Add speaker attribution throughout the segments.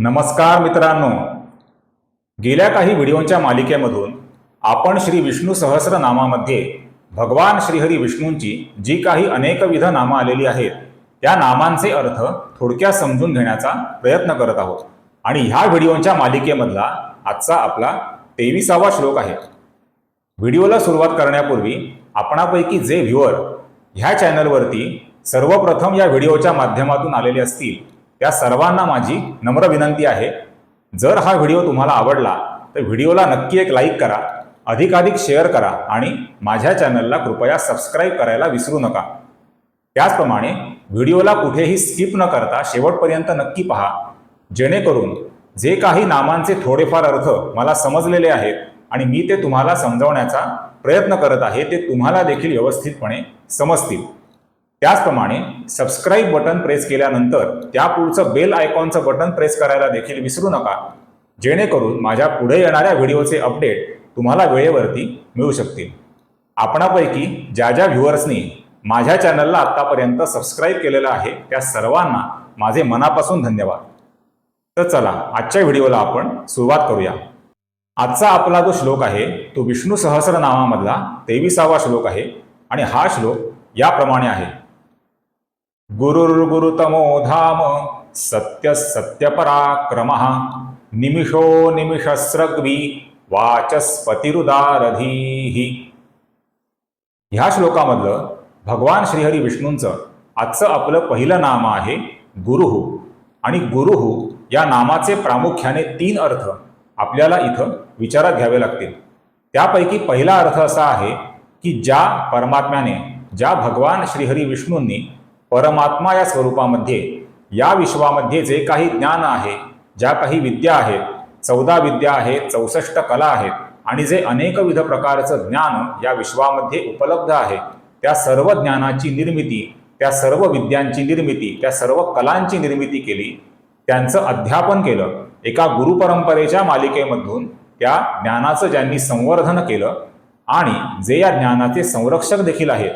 Speaker 1: नमस्कार मित्रांनो. गेल्या काही व्हिडिओंच्या मालिकेमधून आपण श्री विष्णू सहस्रनामामध्ये भगवान श्रीहरी विष्णूंची जी काही अनेकविध नामं आलेली आहेत त्या नामांचे अर्थ थोडक्यात समजून घेण्याचा प्रयत्न करत आहोत. आणि ह्या व्हिडिओंच्या मालिकेमधला आजचा आपला तेविसावा श्लोक आहे. व्हिडिओला सुरुवात करण्यापूर्वी आपणापैकी जे व्ह्युअर ह्या चॅनलवरती सर्वप्रथम या व्हिडिओच्या माध्यमातून आलेले असतील त्या सर्वांना माझी नम्र विनंती आहे. जर हा व्हिडिओ तुम्हाला आवडला तर व्हिडिओला नक्की एक लाईक करा अधिकाधिक शेअर करा आणि माझ्या चॅनलला कृपया सबस्क्राईब करायला विसरू नका. त्याचप्रमाणे व्हिडिओला कुठेही स्किप न करता शेवटपर्यंत नक्की पहा. जेणेकरून जे काही नामांचे थोडेफार अर्थ मला समजलेले आहेत आणि मी ते तुम्हाला समजावण्याचा प्रयत्न करत आहे ते तुम्हाला देखील व्यवस्थितपणे समजतील. त्याचप्रमाणे सबस्क्राईब बटन प्रेस केल्यानंतर त्या पुढचं बेल आयकॉनचं बटन प्रेस करायला देखील विसरू नका. जेणेकरून माझ्या पुढे येणाऱ्या व्हिडिओचे अपडेट तुम्हाला वेळेवरती मिळू शकतील. आपणापैकी ज्या ज्या व्ह्युअर्सनी माझ्या चॅनलला आत्तापर्यंत सबस्क्राईब केलेलं आहे त्या सर्वांना माझे मनापासून धन्यवाद. तर चला आजच्या व्हिडिओला आपण सुरुवात करूया. आजचा आपला जो श्लोक आहे तो विष्णू सहस्रनामामधला तेविसावा श्लोक आहे. आणि हा श्लोक याप्रमाणे आहे. गुरुर्गुरुतमो धाम सत्य सत्यपराक्रम निमिषो निमिषस्रग्वी वाचस्पतिरुदारधीही ह्या श्लोकामधलं भगवान श्रीहरी विष्णूंचं आजचं आपलं पहिलं नाम आहे गुरुहू आणि गुरुहू या नामाचे प्रामुख्याने तीन अर्थ आपल्याला इथं विचारात घ्यावे लागतील। त्यापैकी पहिला अर्थ असा आहे की ज्या परमात्म्याने ज्या भगवान श्रीहरी विष्णूंनी परमात्मा या स्वरूपामध्ये या विश्वामध्ये जे काही ज्ञान आहे ज्या काही विद्या आहेत चौदा विद्या आहेत चौसष्ट कला आहेत आणि जे अनेकविध प्रकारचं ज्ञान या विश्वामध्ये उपलब्ध आहे त्या सर्व ज्ञानाची निर्मिती त्या सर्व विद्यांची निर्मिती त्या सर्व कलांची निर्मिती केली त्यांचं अध्यापन केलं एका गुरुपरंपरेच्या मालिकेमधून त्या ज्ञानाचं ज्यांनी संवर्धन केलं आणि जे या ज्ञानाचे संरक्षक देखील आहेत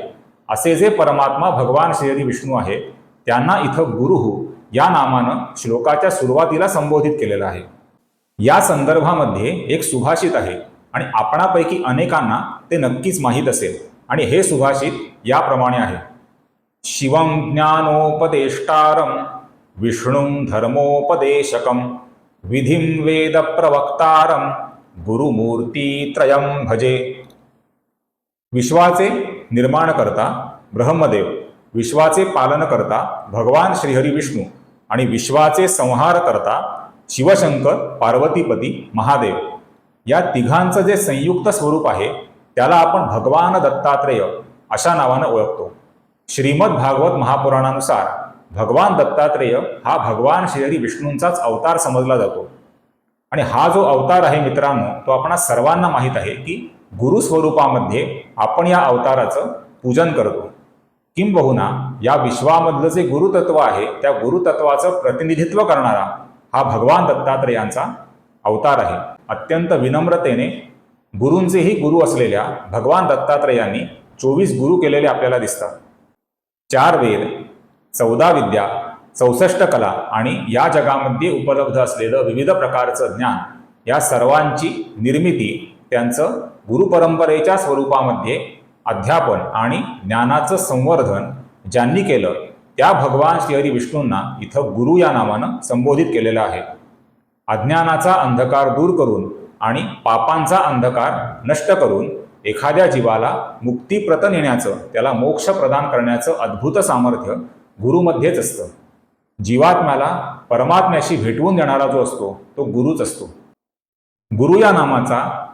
Speaker 1: असे जे परमात्मा भगवान श्रीहरी विष्णू आहेत त्यांना इथं गुरुहू हो, या नामानं श्लोकाच्या सुरुवातीला संबोधित केलेलं आहे. या संदर्भामध्ये एक सुभाषित आहे आणि आपणापैकी अनेकांना ते नक्कीच माहीत असेल आणि हे सुभाषित याप्रमाणे आहे. शिवं ज्ञानोपदेष्टारं विष्णुं धर्मोपदेशकं विधिं वेदप्रवक्तारं गुरुमूर्तीत्रयं भजे. विश्वाचे निर्माणकर्ता ब्रह्मदेव विश्वाचे पालनकर्ता भगवान श्रीहरी विष्णू आणि विश्वाचे संहारकर्ता शिवशंकर पार्वतीपती महादेव. या तिघांचं जे संयुक्त स्वरूप आहे त्याला आपण भगवान दत्तात्रेय अशा नावानं ओळखतो. श्रीमद भागवत महापुराणानुसार भगवान दत्तात्रेय हा भगवान श्रीहरी विष्णूंचाच अवतार समजला जातो. आणि हा जो अवतार आहे मित्रांनो तो आपणा सर्वांना माहीत आहे की गुरुस्वरूपामध्ये आपण या अवताराचं पूजन करतो. किंबहुना या विश्वामधलं जे गुरुतत्व आहे त्या गुरुतत्वाचं प्रतिनिधित्व करणारा हा भगवान दत्तात्रेयांचा अवतार आहे. अत्यंत विनम्रतेने गुरूंचेही गुरु असलेल्या भगवान दत्तात्रेयांनी चोवीस गुरु केलेले आपल्याला दिसतात. चार वेद चौदा विद्या चौसष्ट कला आणि या जगामध्ये उपलब्ध असलेलं विविध प्रकारचं ज्ञान या सर्वांची निर्मिती त्यांचं गुरुपरंपरेच्या स्वरूपामध्ये अध्यापन आणि ज्ञानाचं संवर्धन ज्यांनी केलं त्या भगवान श्रीहरी विष्णूंना इथं गुरु या नावानं संबोधित केलेलं आहे. अज्ञानाचा अंधकार दूर करून आणि पापांचा अंधकार नष्ट करून एखाद्या जीवाला मुक्तीप्रत नेण्याचं त्याला मोक्ष प्रदान करण्याचं अद्भुत सामर्थ्य गुरुमध्येच असतं. जीवात्म्याला परमात्म्याशी भेटवून देणारा जो असतो तो गुरुच असतो. गुरु या नामाचा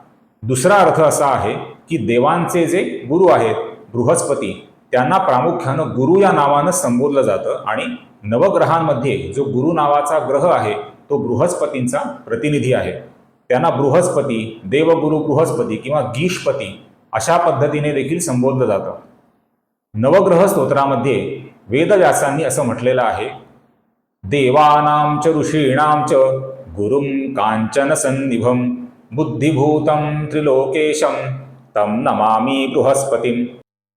Speaker 1: दुसरा अर्थ असा आहे की देवांचे जे गुरु आहेत बृहस्पती त्यांना प्रामुख्यानं गुरु या नावानं संबोधलं जातं आणि नवग्रहांमध्ये जो गुरु नावाचा ग्रह आहे तो बृहस्पतींचा प्रतिनिधी आहे. त्यांना बृहस्पती देवगुरु बृहस्पती किंवा गीषपती अशा पद्धतीने देखील संबोधलं जातं. नवग्रह स्तोत्रामध्ये वेदव्यासांनी असं म्हटलेलं आहे देवानां च ऋषीणां च गुरुं कांचन सन्निभम बुद्धिभूतं त्रिलोकेशं तम नमामी बृहस्पतीं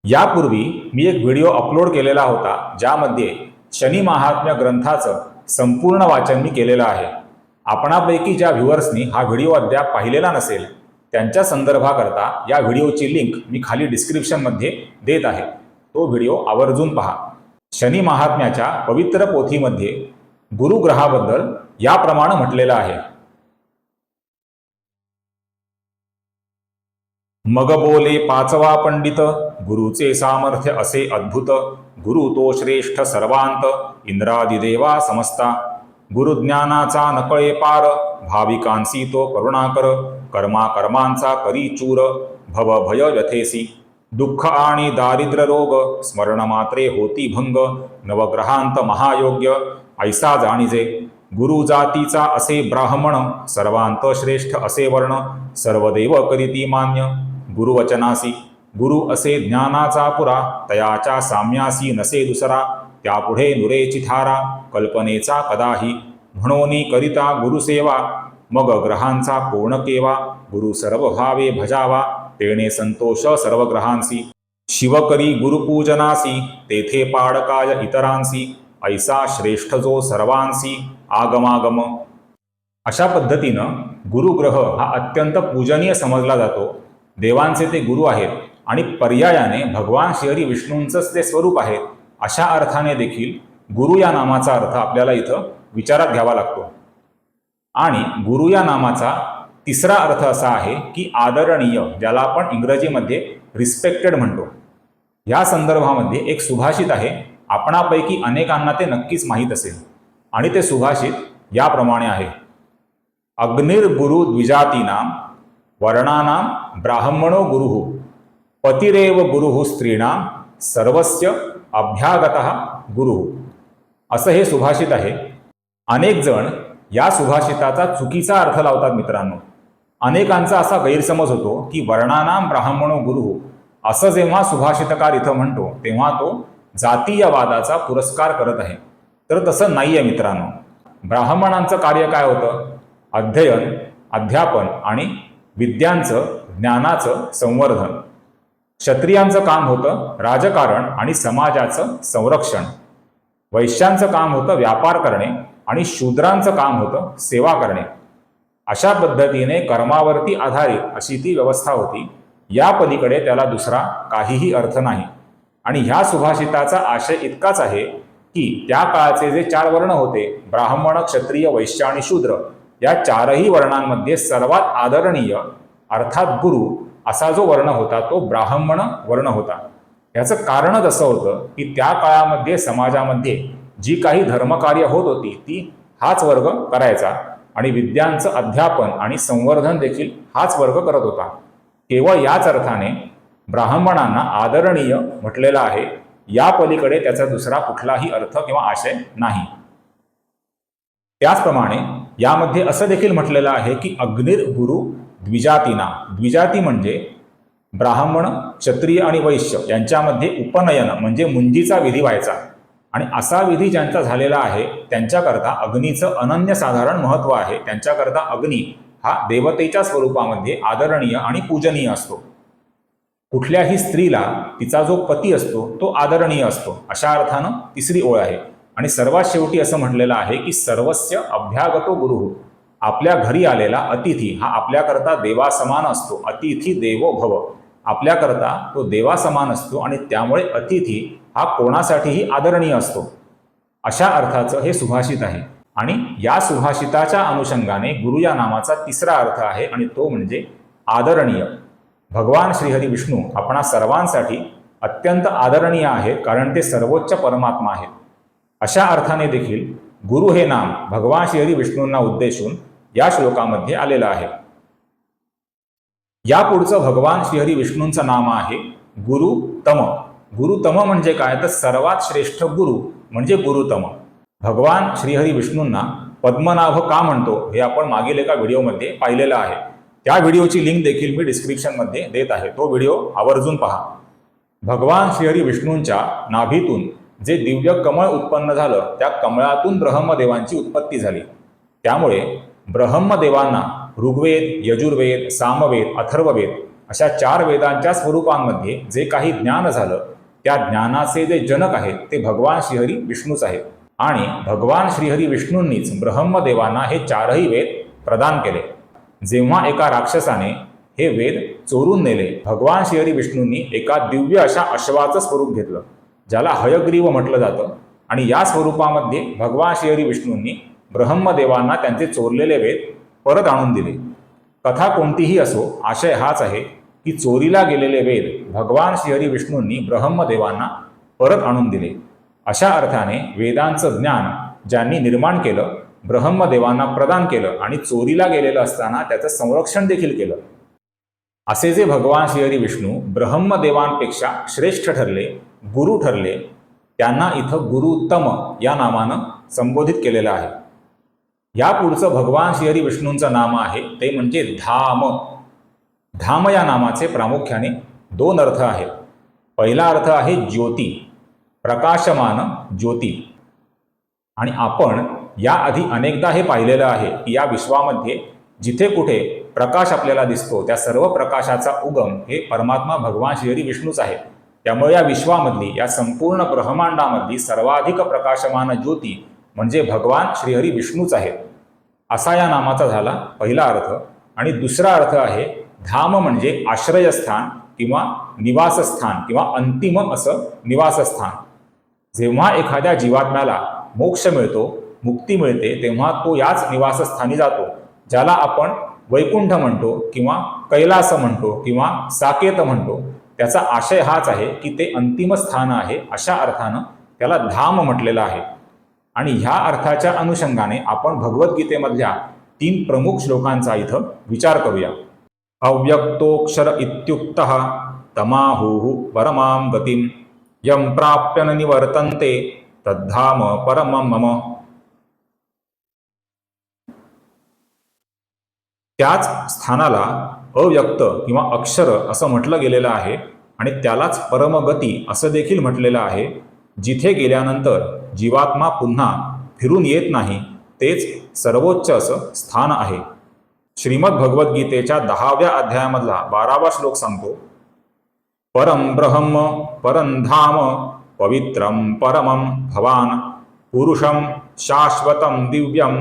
Speaker 1: यापूर्वी मी एक व्हिडिओ अपलोड केलेला होता ज्यामध्ये शनी महात्म्य ग्रंथाचं संपूर्ण वाचन मी केलेलं आहे. आपणापैकी ज्या व्ह्युअर्सनी हा व्हिडिओ अद्याप पाहिलेला नसेल त्यांच्या संदर्भाकरता या व्हिडिओची लिंक मी खाली डिस्क्रिप्शनमध्ये देत आहे. तो व्हिडिओ आवर्जून पहा. शनी महात्म्याच्या पवित्र पोथीमध्ये गुरुग्रहाबद्दल याप्रमाणे म्हटलेलं आहे. मग बोले पाचवा पंडित गुरुचे सामर्थ्य असे अद्भुत गुरु तो श्रेष्ठ सर्वांत इंद्रादिदेवा समस्ता. गुरुज्ञानाचा नकळे पार भाविकांसी तो करुणाकर कर्मा कर्मांचा करी चूर भव भय व्यथेसी. दुःख आणि दारिद्र्य रोग स्मरण मात्रे होती भंग नवग्रहांत महायोग्य ऐसा जाणीजे. गुरु जातीचा असे ब्राह्मण सर्वांत श्रेष्ठ असे वर्ण सर्वदेव करीती मान्य. गुरुवचनासी गुरु असे ज्ञानाचा पुरा तयाच्या साम्यासी नसे दुसरा त्यापुढे नुरे चिथारा कल्पनेचा कदाही म्हणोनी करिता गुरुसेवा मग ग्रहांचा कोण केवा गुरु सर्व भावे भजावा तेणे संतोष सर्व ग्रहांसी शिवकरी गुरुपूजनासी तेथे पाडकाय इतरांसी ऐसा श्रेष्ठ जो सर्वांसी आगमागम. अशा पद्धतीनं गुरुग्रह हा अत्यंत पूजनीय समजला जातो. देवांचे ते गुरु आहेत आणि पर्यायाने भगवान श्रीहरी विष्णूंचंच ते स्वरूप आहे अशा अर्थाने देखील गुरु या नामाचा अर्थ आपल्याला इथं विचारात घ्यावा लागतो. आणि गुरु या नामाचा तिसरा अर्थ असा आहे की आदरणीय ज्याला आपण इंग्रजीमध्ये रिस्पेक्टेड म्हणतो. या संदर्भामध्ये एक सुभाषित आहे आपणापैकी अनेकांना ते नक्कीच माहीत असेल. आणि ते सुभाषित याप्रमाणे आहे. अग्निर्गुरु द्विजातीनाम वर्णानां ब्राह्मणो गुरुः पतिरेव गुरुः स्त्रीणां सर्वस्य अभ्यागत गुरुः। असं हे सुभाषित आहे. अनेक जण या सुभाषिताचा चुकीचा अर्थ लावतात मित्रांनो. अनेकांचा असा गैरसमज होतो की वर्णानाम ब्राह्मणो गुरु असं जेव्हा सुभाषितकार इथं म्हणतो तेव्हा तो जातीयवादाचा पुरस्कार करत आहे. तर तसं नाही आहे मित्रांनो. ब्राह्मणांचं कार्य काय होतं? अध्ययन अध्यापन आणि विद्यांचं ज्ञानाचं संवर्धन. क्षत्रियांचं काम होतं राजकारण आणि समाजाचं संरक्षण. वैश्यांचं काम होतं व्यापार करणे आणि शूद्रांचं काम होतं सेवा करणे. अशा पद्धतीने कर्मावरती आधारित अशी ती व्यवस्था होती. या पलीकडे त्याला दुसरा काहीही अर्थ नाही. आणि ह्या सुभाषिताचा आशय इतकाच आहे की त्या काळचे जे चार वर्ण होते ब्राह्मण क्षत्रिय वैश्य आणि शूद्र या चारही वर्णांमध्ये सर्वात आदरणीय अर्थात गुरु असा जो वर्ण होता तो ब्राह्मण वर्ण होता. याचं कारणच असं होतं की त्या काळामध्ये समाजामध्ये जी काही धर्मकार्य होत होती ती हाच वर्ग करायचा आणि विद्यांचं अध्यापन आणि संवर्धन देखील हाच वर्ग करत होता. केवळ याच अर्थाने ब्राह्मणांना आदरणीय म्हटलेलं आहे या पलीकडे त्याचा दुसरा कुठलाही अर्थ किंवा आशय नाही. त्याचप्रमाणे यामध्ये असं देखील म्हटलेलं आहे की अग्निर गुरु द्विजातीना. द्विजाती म्हणजे ब्राह्मण क्षत्रिय आणि वैश्य यांच्यामध्ये उपनयन म्हणजे मुंजीचा विधी व्हायचा. आणि असा विधी ज्यांचा झालेला आहे त्यांच्याकरता अग्नीचं अनन्यसाधारण महत्त्व आहे. त्यांच्याकरता अग्नी हा देवतेच्या स्वरूपामध्ये आदरणीय आणि पूजनीय असतो. कुठल्याही स्त्रीला तिचा जो पती असतो तो आदरणीय असतो. अशा अर्थानं तिसरी ओळ आहे. आणि सर्वात शेवटी असं म्हटलेलं आहे की सर्वस्य अभ्यागतो गुरु. आपल्या घरी आलेला अतिथी हा आपल्याकरता देवासमान असतो. अतिथी देवो भव. आपल्याकरता तो देवासमान असतो आणि त्यामुळे अतिथी हा कोणासाठीही आदरणीय असतो. अशा अर्थाचं हे सुभाषित आहे. आणि या सुभाषिताच्या अनुषंगाने गुरु या नामाचा तिसरा अर्थ आहे आणि तो म्हणजे आदरणीय. भगवान श्रीहरी विष्णू आपणा सर्वांसाठी अत्यंत आदरणीय आहेत कारण ते सर्वोच्च परमात्मा आहेत. अशा अर्थाने देखील गुरु हे नाम भगवान श्रीहरी विष्णूंना उद्देशून या श्लोकामध्ये आलेलं आहे. या पुढचं भगवान श्रीहरी विष्णूंचं नाम आहे गुरुतम. गुरुतम म्हणजे काय? तर सर्वात श्रेष्ठ गुरु म्हणजे गुरुतम. भगवान श्रीहरी विष्णूंना पद्मनाभ का म्हणतो हे आपण मागील एका व्हिडिओमध्ये पाहिलेलं आहे. त्या व्हिडिओची लिंक देखील मी डिस्क्रिप्शनमध्ये देत आहे. तो व्हिडिओ आवर्जून पहा. भगवान श्रीहरी विष्णूंच्या नाभीतून जे दिव्य कमळ उत्पन्न झालं त्या कमळातून ब्रह्मदेवांची उत्पत्ती झाली. त्यामुळे ब्रह्मदेवांना ऋग्वेद यजुर्वेद सामवेद अथर्ववेद अशा चार वेदांच्या स्वरूपांमध्ये जे काही ज्ञान झालं त्या ज्ञानाचे जे जनक आहेत ते भगवान श्रीहरी विष्णूच आहेत. आणि भगवान श्रीहरी विष्णूंनीच ब्रह्मदेवांना हे चारही वेद प्रदान केले. जेव्हा एका राक्षसाने हे वेद चोरून नेले भगवान श्रीहरी विष्णूंनी एका दिव्य अशा अश्वाचं स्वरूप घेतलं. ज्याला हयग्रीव म्हटलं जातं. आणि या स्वरूपामध्ये भगवान श्रीहरी विष्णूंनी ब्रह्मदेवांना त्यांचे चोरलेले वेद परत आणून दिले. कथा कोणतीही असो आशय हाच आहे की चोरीला गेलेले वेद भगवान श्रीहरी विष्णूंनी ब्रह्मदेवांना परत आणून दिले. अशा अर्थाने वेदांचं ज्ञान ज्यांनी निर्माण केलं ब्रह्मदेवांना प्रदान केलं आणि चोरीला गेलेलं असताना त्याचं संरक्षण देखील केलं. असे जे भगवान श्रीहरी विष्णू ब्रह्मदेवांपेक्षा श्रेष्ठ ठरले गुरु ठरले त्यांना इथं गुरुत्तम या नामानं संबोधित केलेलं आहे. या पुढचं भगवान श्रीहरी विष्णूंचं नाम आहे ते म्हणजे धाम. धाम या नामाचे प्रामुख्याने दोन अर्थ आहेत. पहिला अर्थ आहे ज्योती प्रकाशमान ज्योती. आणि आपण याआधी अनेकदा हे पाहिलेलं आहे की या विश्वामध्ये जिथे कुठे प्रकाश आपल्याला दिसतो त्या सर्व प्रकाशाचा उगम हे परमात्मा भगवान श्रीहरी विष्णूच आहे. त्यामुळे या विश्वामधली या संपूर्ण ब्रह्मांडामधली सर्वाधिक प्रकाशमान ज्योती म्हणजे भगवान श्रीहरी विष्णूच आहेत. असा या नामाचा झाला पहिला अर्थ. आणि दुसरा अर्थ आहे धाम म्हणजे आश्रयस्थान किंवा निवासस्थान किंवा अंतिम असं निवासस्थान. जेव्हा एखाद्या जीवात्म्याला मोक्ष मिळतो मुक्ती मिळते तेव्हा तो याच निवासस्थानी जातो ज्याला आपण वैकुंठ म्हणतो किंवा कैलास म्हणतो किंवा साकेत म्हणतो. त्याचा आशय हाच आहे की ते अंतिम स्थान आहे अशा अर्थानं त्याला धाम म्हटलेलं आहे. आणि ह्या अर्थाच्या अनुषंगाने आपण भगवद्गीतेमधल्या तीन प्रमुख श्लोकांचा इथं विचार करूया. अव्यक्तोक्षर इत्युक्त तमाहुः परमां गतिं यं प्राप्य न निवर्तन्ते तद्धाम परमं मम। त्याच स्थानाला अव्यक्त किंवा अक्षर असं म्हटलं गेलेलं आहे आणि त्यालाच परमगती असं देखील म्हटलेलं आहे जिथे गेल्यानंतर जीवात्मा पुन्हा फिरून येत नाही तेच सर्वोच्च असं स्थान आहे. श्रीमद भगवद्गीतेच्या दहाव्या अध्यायामधला बारावा श्लोक सांगतो परम ब्रह्म परंधाम पवित्रम परमं भवान पुरुषं शाश्वतम दिव्यम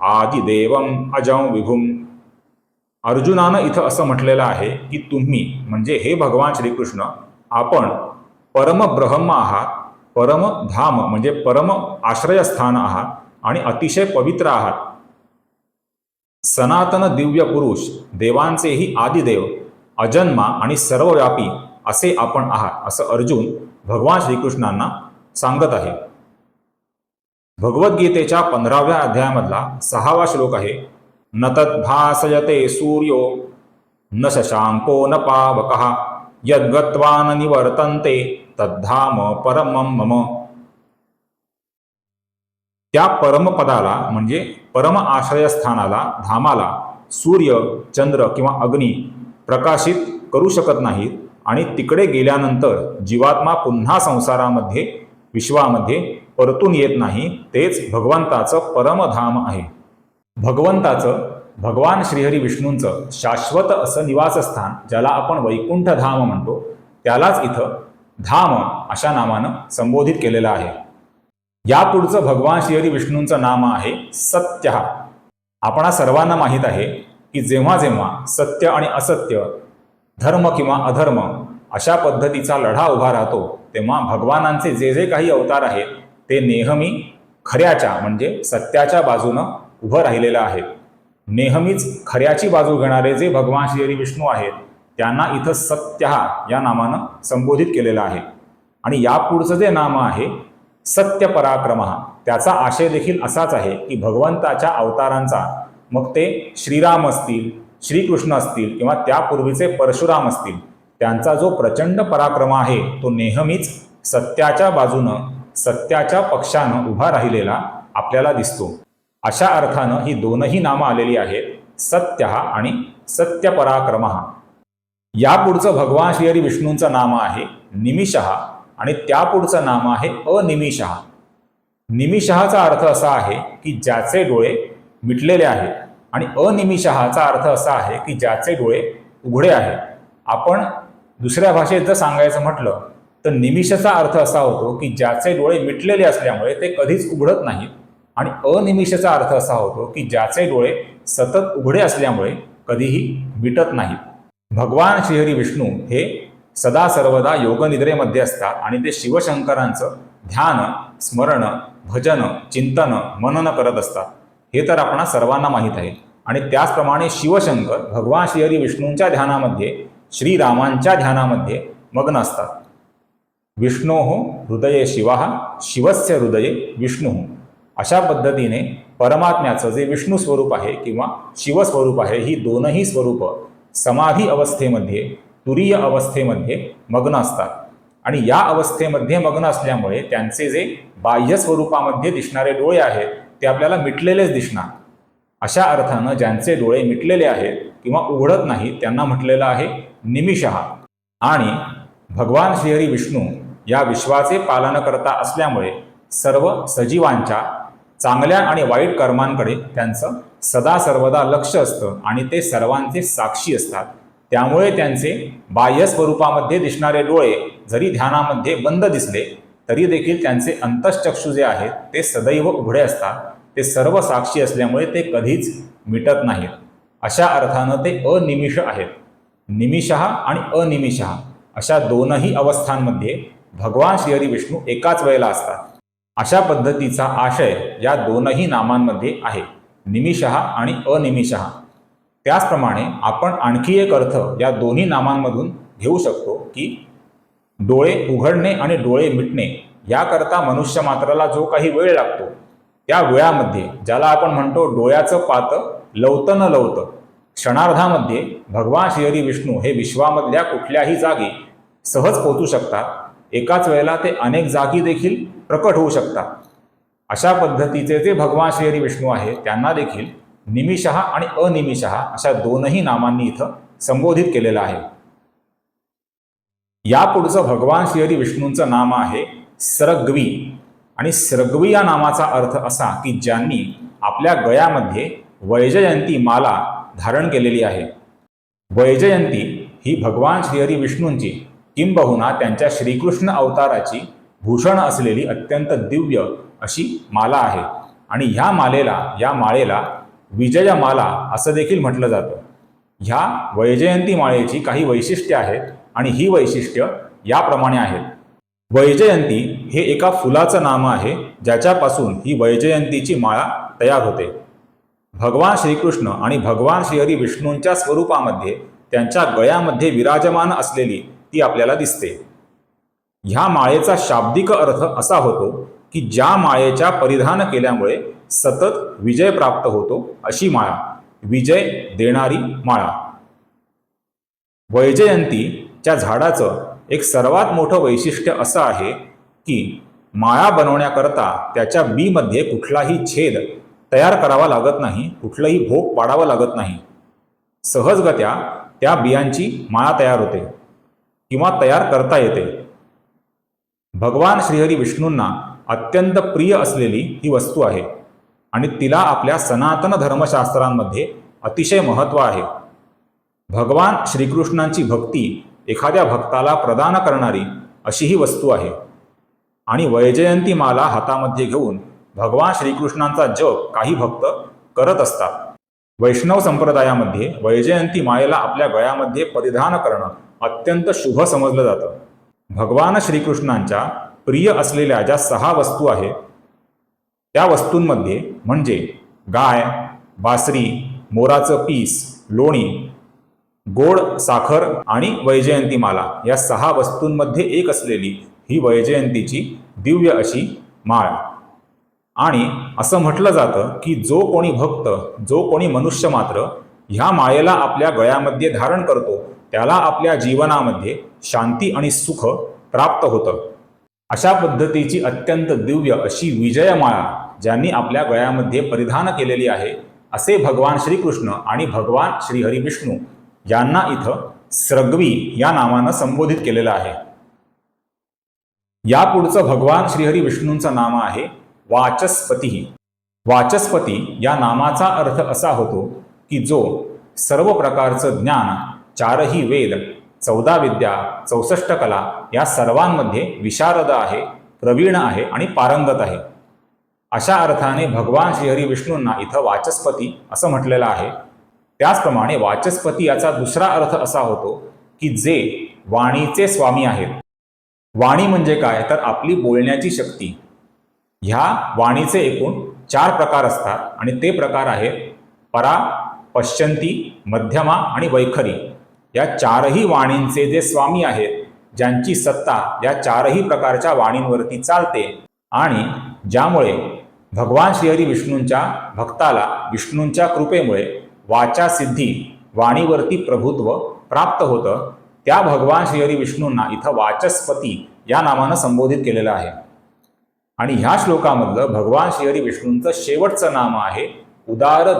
Speaker 1: आदिदेवम अजं विभुम। अर्जुनानं इथं असं म्हटलेलं आहे की तुम्ही म्हणजे हे भगवान श्रीकृष्ण आपण परम ब्रह्म आहात परम धाम म्हणजे परम आश्रयस्थान आहात आणि अतिशय पवित्र आहात. सनातन दिव्य पुरुष देवांचेही आदिदेव अजन्मा आणि सर्वव्यापी असे आपण आहात असं अर्जुन भगवान श्रीकृष्णांना सांगत आहे. भगवद्गीतेच्या पंधराव्या अध्यायामधला सहावा श्लोक आहे न तद्भासयते सूर्यो न शशाङ्को न पावकः यद्गत्वा न निवर्तन्ते तद्धाम परमं मम। त्या परमपदाला म्हणजे परम आश्रयस्थानाला धामाला सूर्य चंद्र किंवा अग्नी प्रकाशित करू शकत नाहीत आणि तिकडे गेल्यानंतर जीवात्मा पुन्हा संसारामध्ये विश्वामध्ये परतून येत नाही तेच भगवंताचं परमधाम आहे. भगवंताचं भगवान श्रीहरी विष्णूंचं शाश्वत असं निवासस्थान ज्याला आपण वैकुंठ धाम म्हणतो त्यालाच इथं धाम अशा नामानं संबोधित केलेलं आहे. यापुढचं भगवान श्रीहरी विष्णूंचं नाम आहे सत्य. आपणा सर्वांना माहीत आहे की जेव्हा जेव्हा सत्य आणि असत्य धर्म किंवा अधर्म अशा पद्धतीचा लढा उभा राहतो तेव्हा भगवानांचे जे जे काही अवतार आहेत ते नेहमी खऱ्याच्या म्हणजे सत्याच्या बाजूनं उभं राहिलेलं आहे. नेहमीच खऱ्याची बाजू घेणारे जे भगवान श्री विष्णू आहेत त्यांना इथं सत्यहा या नामानं संबोधित केलेलं आहे. आणि यापुढचं जे नाम आहे सत्य पराक्रम त्याचा आशय देखील असाच आहे की भगवंताच्या अवतारांचा मग ते श्रीराम असतील श्रीकृष्ण असतील किंवा त्यापूर्वीचे परशुराम असतील त्यांचा जो प्रचंड पराक्रम आहे तो नेहमीच सत्याच्या बाजूनं सत्याच्या पक्षानं उभा राहिलेला आपल्याला दिसतो. अशा अर्थानं ही दोनही नामं आलेली आहेत सत्य आणि सत्यपराक्रम. यापुढचं भगवान श्रीहरी विष्णूंचं नाम आहे निमिषहा आणि त्यापुढचं नाम आहे अनिमिषहा निमिषहाचा अर्थ असा आहे की ज्याचे डोळे मिटलेले आहेत आणि अनिमिषहाचा अर्थ असा आहे की ज्याचे डोळे उघडे आहेत. आपण दुसऱ्या भाषेत जर सांगायचं म्हटलं तर निमिषाचा अर्थ असा होतो की ज्याचे डोळे मिटलेले असल्यामुळे ते कधीच उघडत नाहीत. आणि अनिमिषाचा अर्थ असा होतो की ज्याचे डोळे सतत उघडे असल्यामुळे कधीही मिटत नाहीत भगवान श्रीहरी विष्णू हे सदा सर्वदा योगनिद्रेमध्ये असतात आणि ते शिवशंकरांचं ध्यान स्मरण भजन चिंतन मनन करत असतात. हे तर आपणा सर्वांना माहीत आहे. आणि त्याचप्रमाणे शिवशंकर भगवान श्रीहरी विष्णूंच्या ध्यानामध्ये श्रीरामांच्या ध्यानामध्ये मग्न असतात. विष्णो हृदये शिवा शिवस्य हृदये विष्णू. अशा पद्धतीने परमात्म्याचं जे विष्णू स्वरूप आहे किंवा शिवस्वरूप आहे ही दोनही स्वरूप समाधी अवस्थेमध्ये तुरीय अवस्थेमध्ये मग्न असतात. आणि या अवस्थेमध्ये मग्न असल्यामुळे त्यांचे जे बाह्य स्वरूपामध्ये दिसणारे डोळे आहेत ते आपल्याला मिटलेलेच दिसणार. अशा अर्थानं ज्यांचे डोळे मिटलेले आहेत किंवा उघडत नाहीत त्यांना म्हटलेलं आहे निमिषहा आणि भगवान श्रीहरी विष्णू या विश्वाचे पालनकर्ता असल्यामुळे सर्व सजीवांच्या चांगल्या आणि वाईट कर्मांकडे त्यांचं सदा सर्वदा लक्ष असतं आणि ते सर्वांचे साक्षी असतात. त्यामुळे त्यांचे बाह्य स्वरूपामध्ये दिसणारे डोळे जरी ध्यानामध्ये बंद दिसले तरी देखील त्यांचे अंतश्चक्षू जे आहेत ते सदैव उघडे असतात. ते सर्व साक्षी असल्यामुळे ते कधीच मिटत नाहीत. अशा अर्थानं ते अनिमिष आहेत. निमिषः आणि अनिमिषः अशा दोनही अवस्थांमध्ये भगवान श्रीहरी विष्णू एकाच वेळेला असतात. अशा पद्धतीचा आशय या दोनही नामांमध्ये आहे. निमिषः आणि अनिमिषः. त्याचप्रमाणे आपण आणखी एक अर्थ या दोन्ही नामांमधून घेऊ शकतो की डोळे उघडणे आणि डोळे मिटणे याकरता मनुष्य मात्राला जो काही वेळ लागतो त्या वेळामध्ये ज्याला आपण म्हणतो डोळ्याचं पातं लवतं न लवतं क्षणार्धामध्ये भगवान श्रीहरी विष्णू हे विश्वामधल्या कुठल्याही जागी सहज पोचू शकतात एकाच वेळेला ते अनेक जागी देखील प्रकट होऊ शकतात. अशा पद्धतीचे जे भगवान श्रीहरी विष्णू आहेत त्यांना देखील निमिषहा आणि अनिमिषः अशा दोनही नामांनी इथं संबोधित केलेलं आहे. यापुढचं भगवान श्रीहरी विष्णूंचं नाम आहे स्रग्वी. आणि स्रग्वी या नामाचा अर्थ असा की ज्यांनी आपल्या गळ्यामध्ये वैजयंती माला धारण केलेली आहे. वैजयंती ही भगवान श्रीहरी विष्णूंची किंबहुना त्यांच्या श्रीकृष्ण अवताराची भूषण असलेली अत्यंत दिव्य अशी माला आहे. आणि ह्या मालेला या माळेला विजयमाला असं देखील म्हटलं जातं. ह्या वैजयंती माळेची काही वैशिष्ट्ये आहेत आणि ही वैशिष्ट्य याप्रमाणे आहेत. वैजयंती हे एका फुलाचं नाम आहे ज्याच्यापासून ही वैजयंतीची माळा तयार होते. भगवान श्रीकृष्ण आणि भगवान श्रीहरी विष्णूंच्या स्वरूपामध्ये त्यांच्या गळ्यामध्ये विराजमान असलेली ती आपल्याला दिसते. ह्या माळेचा शाब्दिक अर्थ असा होतो की ज्या माळेच्या परिधान केल्यामुळे सतत विजय प्राप्त होतो अशी माळा विजय देणारी माळा वैजयंतीच्या झाडाचं एक सर्वात मोठं वैशिष्ट्य असं आहे की माळा बनवण्याकरता त्याच्या बीमध्ये कुठलाही छेद तयार करावा लागत नाही कुठलंही भोग पाडावं लागत नाही. सहजगत्या त्या बियांची माळा तयार होते. किंवा तयार करता येते. भगवान श्रीहरी विष्णूंना अत्यंत प्रिय असलेली ही वस्तू आहे आणि तिला आपल्या सनातन धर्मशास्त्रांमध्ये अतिशय महत्त्व आहे. भगवान श्रीकृष्णांची भक्ती एखाद्या भक्ताला प्रदान करणारी अशी ही वस्तू आहे. आणि वैजयंती माला हातामध्ये घेऊन भगवान श्रीकृष्णांचा जप काही भक्त करत असतात. वैष्णव संप्रदायामध्ये वैजयंती मायेला आपल्या गळ्यामध्ये परिधान करणं अत्यंत शुभ समजलं जातं. भगवान श्रीकृष्णांच्या प्रिय असलेल्या ज्या सहा वस्तू आहेत त्या वस्तूंमध्ये म्हणजे गाय बासरी मोराचं पीस लोणी गोड साखर आणि वैजयंतीमाला या सहा वस्तूंमध्ये एक असलेली ही वैजयंतीची दिव्य अशी माळ. आणि असं म्हटलं जातं की जो कोणी भक्त जो कोणी मनुष्य मात्र ह्या माळेला आपल्या गळ्यामध्ये धारण करतो त्याला आपल्या जीवनामध्ये शांती आणि सुख प्राप्त होतं. अशा पद्धतीची अत्यंत दिव्य अशी विजयमाळा ज्यांनी आपल्या गळ्यामध्ये परिधान केलेली आहे असे भगवान श्रीकृष्ण आणि भगवान श्रीहरी विष्णू यांना इथं स्रग्वी या नावानं संबोधित केलेलं आहे. यापुढचं भगवान श्रीहरी विष्णूंचं नाम आहे वाचस्पती. वाचस्पती या नामाचा अर्थ असा होतो की जो सर्व प्रकारचं ज्ञान चारही वेद चौदा विद्या चौसष्ट कला या सर्वांमध्ये विशारद आहे प्रवीण आहे आणि पारंगत आहे. अशा अर्थाने भगवान श्रीहरी विष्णूंना इथं वाचस्पती असं म्हटलेलं आहे. त्याचप्रमाणे वाचस्पती याचा दुसरा अर्थ असा होतो की जे वाणीचे स्वामी आहेत. वाणी म्हणजे काय? तर आपली बोलण्याची शक्ती. ह्या वाणीचे एकूण चार प्रकार असतात आणि ते प्रकार आहेत परा पश्चंती मध्यमा आणि वैखरी. या चारही वाणींचे जे स्वामी आहेत ज्यांची सत्ता या चारही प्रकारच्या वाणींवरती चालते आणि ज्यामुळे भगवान श्रीहरी विष्णूंच्या भक्ताला विष्णूंच्या कृपेमुळे वाचा सिद्धी वाणीवरती प्रभुत्व प्राप्त होतं त्या भगवान श्रीहरी विष्णूंना इथं वाचस्पती या नावानं संबोधित केलेलं आहे. आणि ह्या श्लोकामधलं भगवान श्रीहरी विष्णूंचं शेवटचं नाम आहे उदार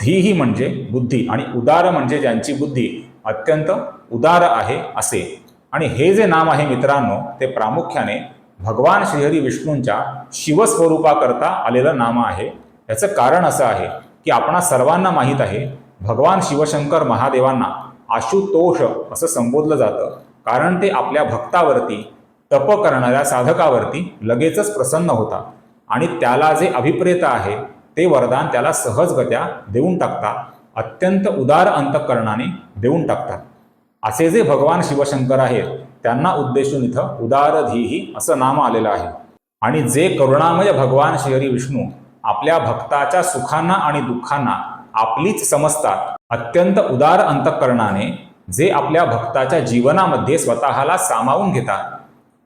Speaker 1: धीही धीही म्हणजे बुद्धी आणि उदार म्हणजे ज्यांची बुद्धी अत्यंत उदार आहे असे. आणि हे जे नाम आहे मित्रांनो ते प्रामुख्याने भगवान श्रीहरी विष्णूंच्या शिवस्वरूपाकरता आलेलं नाम आहे. याचं कारण असं आहे की आपणा सर्वांना माहीत आहे भगवान शिवशंकर महादेवांना आशुतोष असं संबोधलं जातं. कारण ते आपल्या भक्तावरती तप करणाऱ्या साधकावरती लगेचच प्रसन्न होता आणि त्याला जे अभिप्रेत आहे ते वरदान त्याला सहजगत्या देऊन टाकतात अत्यंत उदार अंतकरणाने देऊन टाकतात. असे जे भगवान शिवशंकर आहेत त्यांना उद्देशून इथं उदारधीही असं नाम आलेलं आहे. आणि जे करुणामय भगवान श्रीहरी विष्णू आपल्या भक्ताच्या सुखांना आणि दुःखांना आपलीच समजतात अत्यंत उदार अंतकरणाने जे आपल्या भक्ताच्या जीवनामध्ये स्वतःला सामावून घेतात.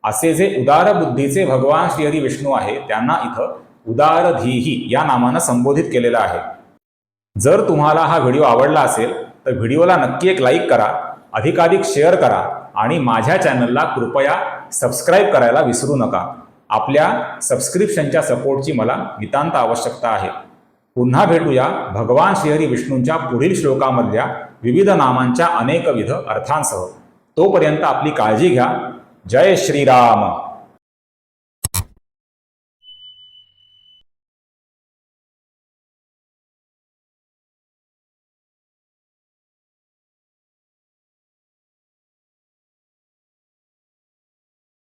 Speaker 1: असे जे उदार बुद्धीचे भगवान श्रीहरी विष्णू आहे त्यांना इथं उदारधीही या नामानं संबोधित केलेलं आहे. जर तुम्हाला हा व्हिडिओ आवडला असेल तर व्हिडिओला नक्की एक लाईक करा अधिकाधिक शेअर करा आणि माझ्या चॅनलला कृपया सबस्क्राईब करायला विसरू नका. आपल्या सबस्क्रिप्शनच्या सपोर्टची मला नितांत आवश्यकता आहे. पुन्हा भेटूया भगवान श्रीहरी विष्णूंच्या पुढील श्लोकामधल्या विविध नामांच्या अनेकविध अर्थांसह. तोपर्यंत आपली काळजी घ्या. जय श्रीराम.